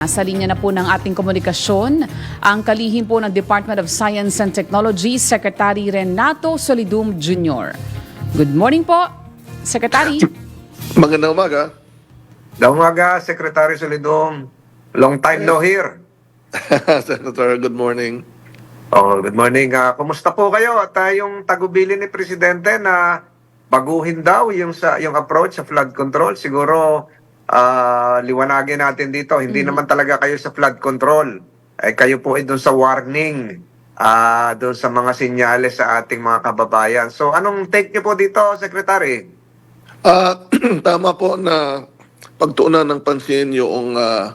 Sa linya na po ng ating komunikasyon, ang kalihim po ng Department of Science and Technology, Secretary Renato Solidum Jr. Good morning po, Secretary. Magandang umaga. Daw umaga, Secretary Solidong. Long time no hear. Senator, good morning. Oh, good morning. Ah, kumusta po kayo? At ah, yung tagubili ni Presidente na baguhin daw yung sa yung approach sa flood control, siguro ah, liwanagin natin dito. Hindi naman talaga kayo sa flood control. Ay kayo po ay doon sa warning. Ah, doon sa mga sinyales sa ating mga kababayan. So, anong take niyo po dito, Secretary? Ah, tama po na pagtuunan ng pansin yung ah,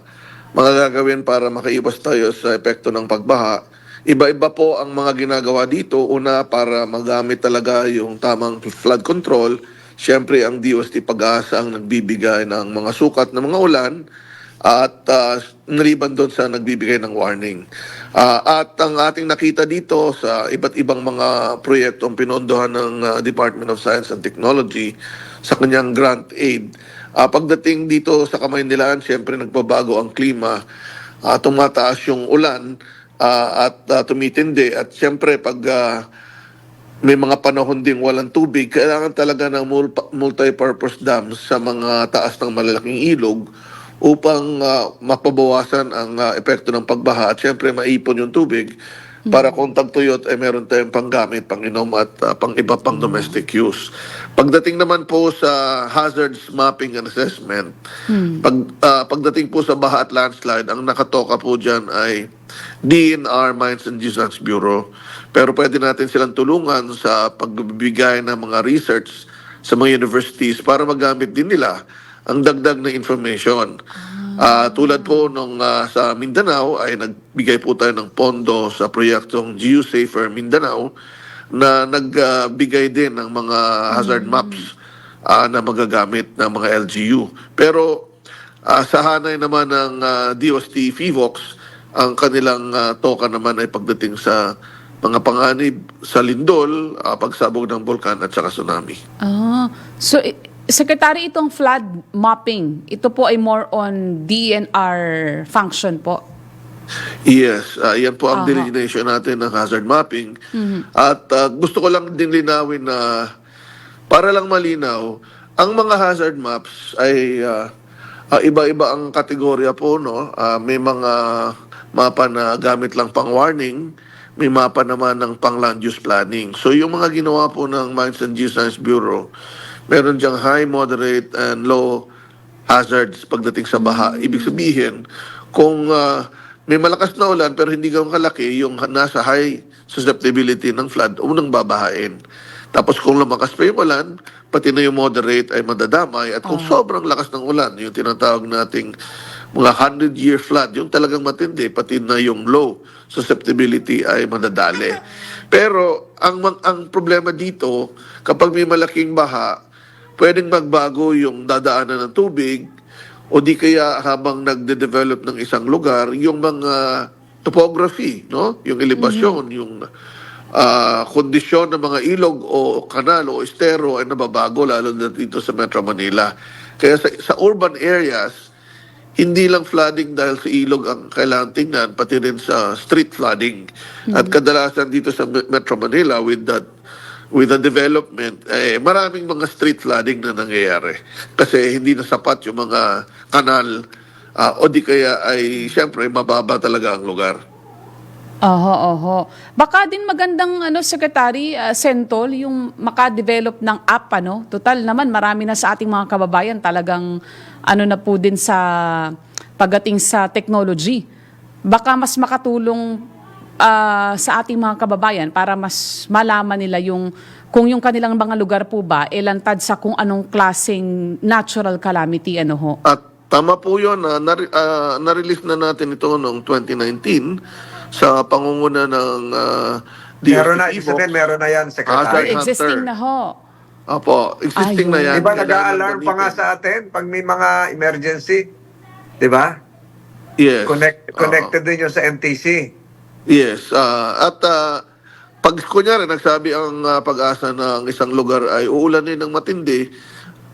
mga gagawin para makaiwas tayo sa epekto ng pagbaha. Iba-iba po ang mga ginagawa dito. Una, para magamit talaga yung tamang flood control. Siyempre, ang DOST pag-asa ang nagbibigay ng mga sukat ng mga ulan at uh, naliban doon sa nagbibigay ng warning. Ah, at ang ating nakita dito sa iba't ibang mga proyektong pinondohan ng ah, Department of Science and Technology sa kanyang grant aid, ah, pagdating dito sa Kamaynilaan, siyempre nagbabago ang klima, ah, tumataas yung ulan ah, at ah, tumitindi at siyempre pag ah, may mga panahon ding walang tubig, kailangan talaga ng mul- multi-purpose dams sa mga taas ng malalaking ilog upang ah, mapabawasan ang ah, epekto ng pagbaha at syempre maipon yung tubig para kung tagtuyot ay meron tayong panggamit, panginom at ah, pang iba pang domestic use. Pagdating naman po sa hazards mapping and assessment, pag, ah, pagdating po sa baha at landslide, ang nakatoka po dyan ay DNR Mines and Geoscience Bureau. Pero pwede natin silang tulungan sa pagbibigay ng mga research sa mga universities para magamit din nila ang dagdag na information. Ah, tulad po nung ah, sa Mindanao ay nagbigay po tayo ng pondo sa proyektong GeoSafer Mindanao na nagbigay din ng mga hazard maps ah, na magagamit ng mga LGU. Pero ah, sa hanay naman ng ah, DOST FIVOX, ang kanilang ah, toka naman ay pagdating sa mga panganib sa lindol, ah, pagsabog ng bulkan at saka tsunami. Ah, so, Secretary, itong flood mapping, ito po ay more on DNR function po. Yes, ah, yan po ang Aha. delineation natin ng hazard mapping. At ah, gusto ko lang din linawin na para lang malinaw, ang mga hazard maps ay ah, ah, iba-iba ang kategorya po no. Ah, may mga mapa na gamit lang pang warning, may mapa naman ng pang land use planning. So yung mga ginawa po ng Mines and Geoscience Bureau, meron diyang high, moderate and low hazards pagdating sa baha. Ibig sabihin, kung ah, may malakas na ulan pero hindi ganoon kalaki, yung nasa high susceptibility ng flood, unang babahain. Tapos kung lumakas pa yung ulan, pati na yung moderate ay madadamay. At kung sobrang lakas ng ulan, yung tinatawag nating mga 100-year flood, yung talagang matindi, pati na yung low susceptibility ay madadali. Pero ang, ang problema dito, kapag may malaking baha, pwedeng magbago yung dadaanan ng tubig o di kaya habang nagde-develop ng isang lugar, yung mga topography, no? Yung elevasyon, yung ah, kondisyon ng mga ilog o kanal o estero ay nababago lalo na dito sa Metro Manila. Kaya sa, sa urban areas, hindi lang flooding dahil sa ilog ang kailangan tingnan, pati rin sa street flooding. At kadalasan dito sa Me- Metro Manila with that with the development, eh, maraming mga street flooding na nangyayari. Kasi hindi na sapat yung mga kanal ah, o di kaya ay siyempre mababa talaga ang lugar. Oho, oho. Baka din magandang ano Secretary uh, Sentol yung maka-develop ng app ano. Total naman marami na sa ating mga kababayan talagang ano na po din sa pagdating sa technology. Baka mas makatulong ah, sa ating mga kababayan para mas malaman nila yung kung yung kanilang mga lugar po ba elantad sa kung anong klaseng natural calamity ano ho. At tama po yun, na ah, na-release na natin ito noong 2019 sa pangunguna ng uh, Meron na, sabihin, meron na yan, Secretary. Existing na ho. Apo, existing na Ayun. yan. Di ba Kailangan nag-a-alarm pa nga sa atin pag may mga emergency? Di ba? Yes. Connect, connected din yun sa MTC. Yes. ah, at ah, pag kunyari nagsabi ang ah, pag-asa ng isang lugar ay uulanin ng matindi,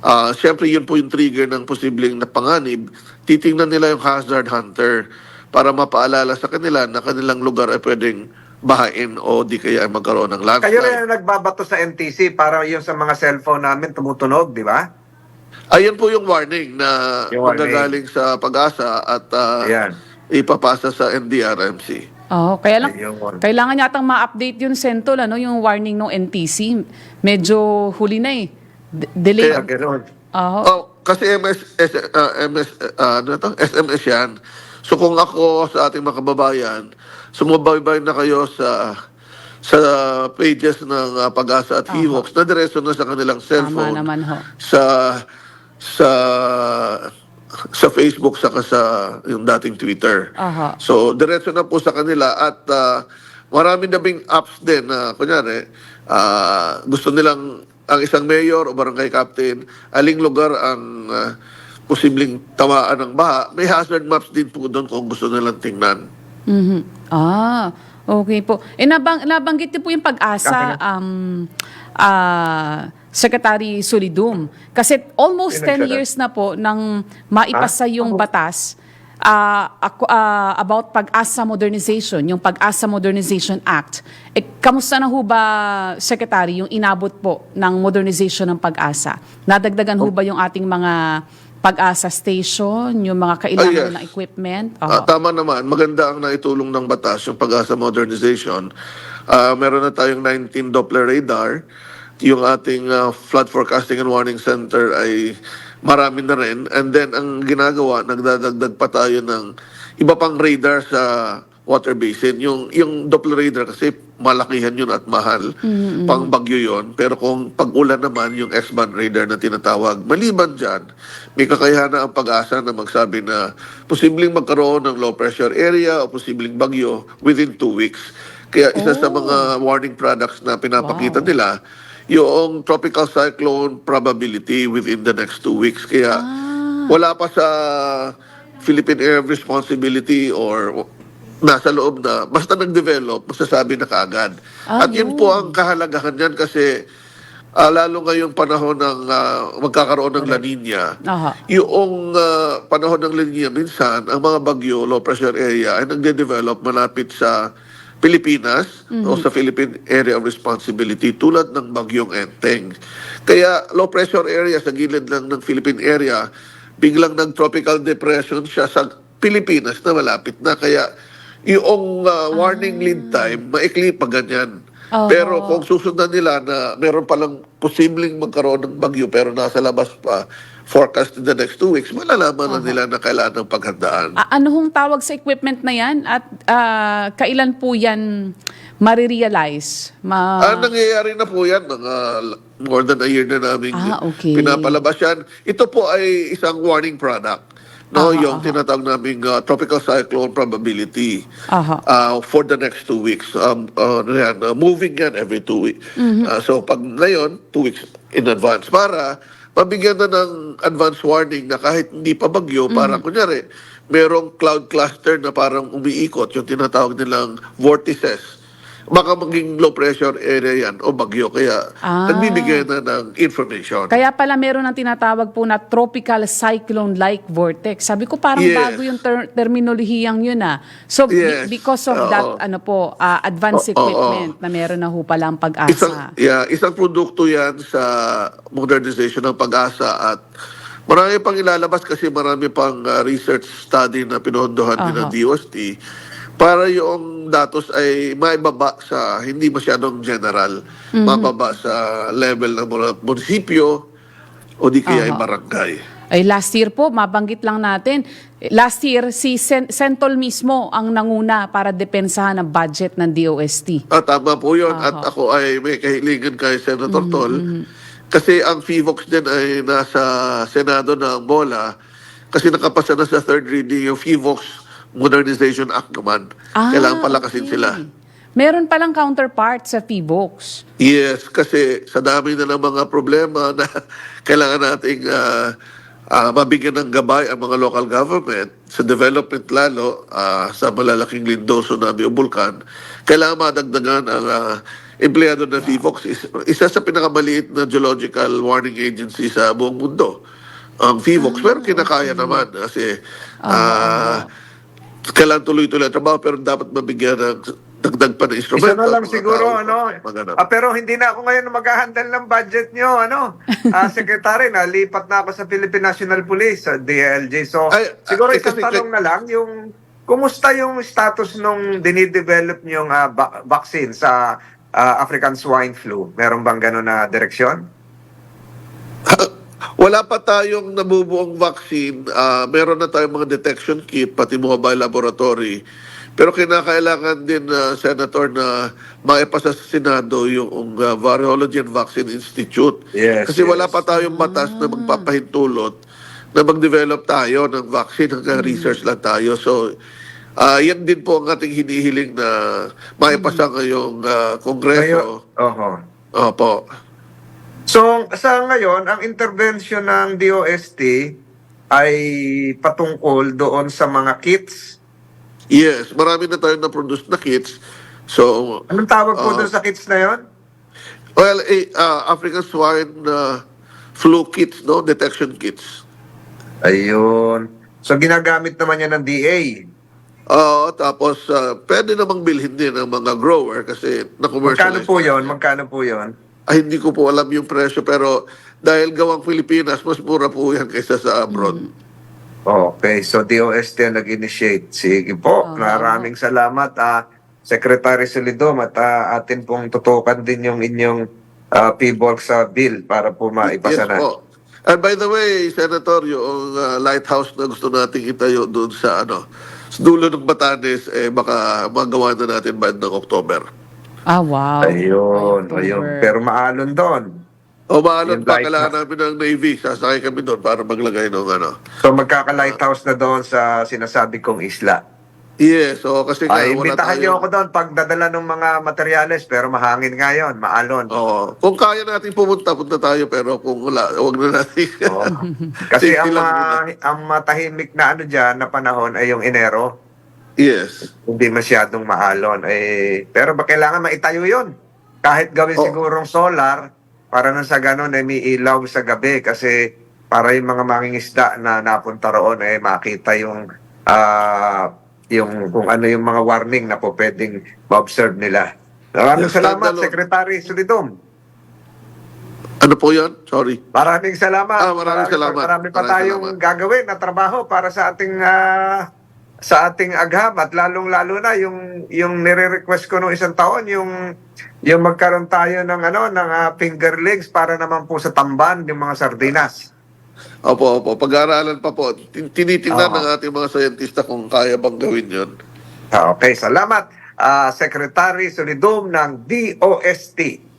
Ah, Siyempre, yun po yung trigger ng posibleng napanganib. Titingnan nila yung hazard hunter para mapaalala sa kanila na kanilang lugar ay pwedeng bahain o di kaya ay magkaroon ng landslide. Kayo rin ang nagbabato sa NTC para yung sa mga cellphone namin tumutunog, di ba? Ayun po yung warning na Yung warning. magagaling sa pag-asa at Ayan. ipapasa sa NDRMC. Oo, kaya lang, Ayun. kailangan yatang ma-update yung Sentol, ano, yung warning ng NTC. Medyo huli na eh. D- delay. Kaya ganun. Oo. Oh, kasi MS, S, ah, MS, ah, ano to? SMS yan. So kung ako sa ating mga kababayan, sumubaybay na kayo sa sa pages ng ah, Pag-asa at Hivox na diretso na sa kanilang Tama cellphone naman ho. sa sa sa Facebook saka sa yung dating Twitter. Aha. So, diretso na po sa kanila at ah, marami na bing apps din na kunyari ah, gusto nilang ang isang mayor o barangay captain, aling lugar ang ah, posibleng tamaan ng baha, may hazard maps din po doon kung gusto nilang tingnan. Mhm. Ah, okay po. Eh, nabang, nabanggit niyo po yung pag-asa, um, ah, Secretary Solidum. Kasi almost Sino 10 siya? years na po nang maipasa Ah? yung batas ako- ah, about pag-asa modernization, yung pag-asa modernization act. Eh, kamusta na ho ba, Secretary, yung inabot po ng modernization ng pag-asa? Nadagdagan ho ba yung ating mga pag-asa station, yung mga kailangan yes. ng equipment? Oo. tama naman, maganda ang naitulong ng batas, yung pag-asa modernization. Ah, meron na tayong 19 Doppler radar. Yung ating ah, flood forecasting and warning center ay marami na rin. And then ang ginagawa, nagdadagdag pa tayo ng iba pang radar sa water basin. Yung, yung Doppler radar kasi malakihan yun at mahal. Pang bagyo yun. Pero kung pag-ulan naman, yung X-band radar na tinatawag. Maliban dyan, may kakayahan na ang pag-asa na magsabi na posibleng magkaroon ng low pressure area o posibleng bagyo within two weeks. Kaya isa sa mga warning products na pinapakita Wow. nila, yung tropical cyclone probability within the next two weeks. Kaya wala pa sa Philippine Air Responsibility or nasa loob na, basta nag-develop, masasabi na kaagad. Ah, At yun yun. po ang kahalagahan yan kasi ah, lalo ngayong panahon ng ah, magkakaroon ng La Nina, Aha. yung ah, panahon ng La Nina, minsan, ang mga bagyo, low pressure area, ay nagde-develop malapit sa Pilipinas o sa Philippine Area of Responsibility tulad ng bagyong Enteng. Kaya low pressure area sa gilid lang ng Philippine area, biglang nag-tropical depression siya sa Pilipinas na malapit na. Kaya yung ah, warning lead time, maikli pa ganyan. Oo. Pero kung susundan nila na meron palang posibleng magkaroon ng bagyo pero nasa labas pa, forecast in the next two weeks, malalaman na nila na kailangan ng paghandaan. A- ano hong tawag sa equipment na yan? At ah, kailan po yan marirealize? Ma- Ah, nangyayari na po yan, mga more than a year na namin Ah, okay. pinapalabas yan. Ito po ay isang warning product. No, Aha, yung tinatawag naming uh, tropical cyclone probability Aha. uh, for the next two weeks. Um, uh, yan, uh, moving yan every two weeks. Mm-hmm. Uh, so pag ngayon, two weeks in advance para mabigyan na ng advance warning na kahit hindi pa bagyo, para Mm-hmm. kunyari, merong cloud cluster na parang umiikot, yung tinatawag nilang vortices. Baka maging low pressure area yan o bagyo. Kaya Ah. nagbibigay na ng information. Kaya pala meron ng tinatawag po na tropical cyclone-like vortex. Sabi ko parang Yes. bago yung ter- terminolohiyang yun ah. So Yes. because of Oo. that ano po ah, advanced Oo, oo. equipment na meron na ho pala ang Isang, pag-asa. yeah, isang produkto yan sa modernization ng pag-asa at marami pang ilalabas kasi marami pang uh, research study na pinondohan din ng. DOST para yung datos ay maibaba sa hindi masyadong general, Mhm. mababa sa level ng munisipyo o di kaya ay Aha. barangay. Ay last year po, mabanggit lang natin, last year si Sen- Sentol mismo ang nanguna para depensahan ang budget ng DOST. Ah, tama po yun. Aha. At ako ay may kahilingan kay Senator Tol. Kasi ang FIVOX din ay nasa Senado ng bola. Kasi nakapasa na sa third reading yung FIVOX Modernization Act naman. Kailangan palakasin okay. sila. Meron palang counterpart sa PBOX. Yes, kasi sa dami na ng mga problema na kailangan nating ah, ah, mabigyan ng gabay ang mga local government sa development lalo ah, sa malalaking lindo, tsunami o bulkan, kailangan madagdagan ang ah, empleyado ng. Is, isa sa pinakamaliit na geological warning agency sa buong mundo. Ang VIVOX, pero kinakaya naman kasi ah, kailangan tuloy-tuloy ang trabaho pero dapat mabigyan ng dagdag pa ng instrumento. Isa na lang siguro, tao, ano. Ah, pero hindi na ako ngayon mag-handle ng budget nyo, ano. Ah, Secretary, nalipat na ako sa Philippine National Police, sa DLJ. So, Ay, siguro ah, isang kasi- tanong na lang, yung, kumusta yung status nung dinidevelop yung ah, ba- vaccine sa ah, African Swine Flu? Meron bang gano'n na direksyon? Wala pa tayong nabubuong vaccine. Ah, meron na tayong mga detection kit, pati mobile laboratory. Pero kinakailangan din, ah, Senator, na maipasa sa Senado yung uh, Virology and Vaccine Institute. Yes, Kasi wala yes. pa tayong batas na magpapahintulot na mag-develop tayo ng vaccine hanggang research lang tayo. So, ah, yan din po ang ating hinihiling na maipasa ngayong ah, Kongreso. Oho. Opo. So, sa ngayon, ang intervention ng DOST ay patungkol doon sa mga kits. Yes, marami na tayong na-produce na kits. So, Anong tawag po Oo. doon sa kits na yon? well, eh, ah, African swine uh, flu kits, no? Detection kits. Ayun. So, ginagamit naman yan ng DA. Oo, tapos ah, pwede namang bilhin din ng mga grower kasi Magkano na-commercialize. po yon? Magkano po yon? Ay, hindi ko po alam yung presyo pero dahil gawang Pilipinas, mas mura po yan kaysa sa abroad. Okay, so DOST ang nag-initiate. Sige po, Oo. maraming salamat, ah, Secretary Solidum, at ah, atin pong tutukan din yung inyong uh, PBOL sa bill para po maipasa yes na. po. And by the way, Senator, yung ah, lighthouse na gusto nating itayo doon sa ano, sa dulo ng Batanes, eh baka magawa na natin by ng October. Ah, wow. Ayun, October. ayun. Pero maalon doon. O maalon Yung pa, light kailangan namin ng Navy. Sasakay kami doon para maglagay ng ano. So magkaka-lighthouse na doon sa sinasabi kong isla. Yes, so kasi nga Ay, wala imbitahan niyo tayong- ako doon pagdadala ng mga materyales pero mahangin nga yun, maalon. Oo. Kung kaya natin pumunta, punta tayo. Pero kung wala, huwag na natin. Oo. Kasi Safety ang, lang ma- ang matahimik na ano dyan na panahon ay yung Enero. Yes. Hindi masyadong maalon. Eh, pero ba kailangan maitayo yun? Kahit gawin Oo. sigurong solar, para nang sa ganun ay may ilaw sa gabi kasi para yung mga mangingisda na napunta roon ay makita yung ah, yung kung ano yung mga warning na po pwedeng ma-observe nila. Maraming Yes, salamat. Secretary Solidum. Ano po yan? Sorry. Maraming salamat. Ah, maraming Marami pa- salamat. Marami pa Maraming tayong salamat. gagawin na trabaho para sa ating ah, sa ating agham at lalong-lalo na yung yung nire-request ko nung isang taon yung yung magkaroon tayo ng ano ng ah, finger legs para naman po sa tamban yung mga sardinas. Opo, opo. Pag-aaralan pa po. Tin- Tinitingnan Oo. ng ating mga sayentista kung kaya bang gawin yun. Ah, Okay, salamat. Ah, Secretary Solidum ng DOST.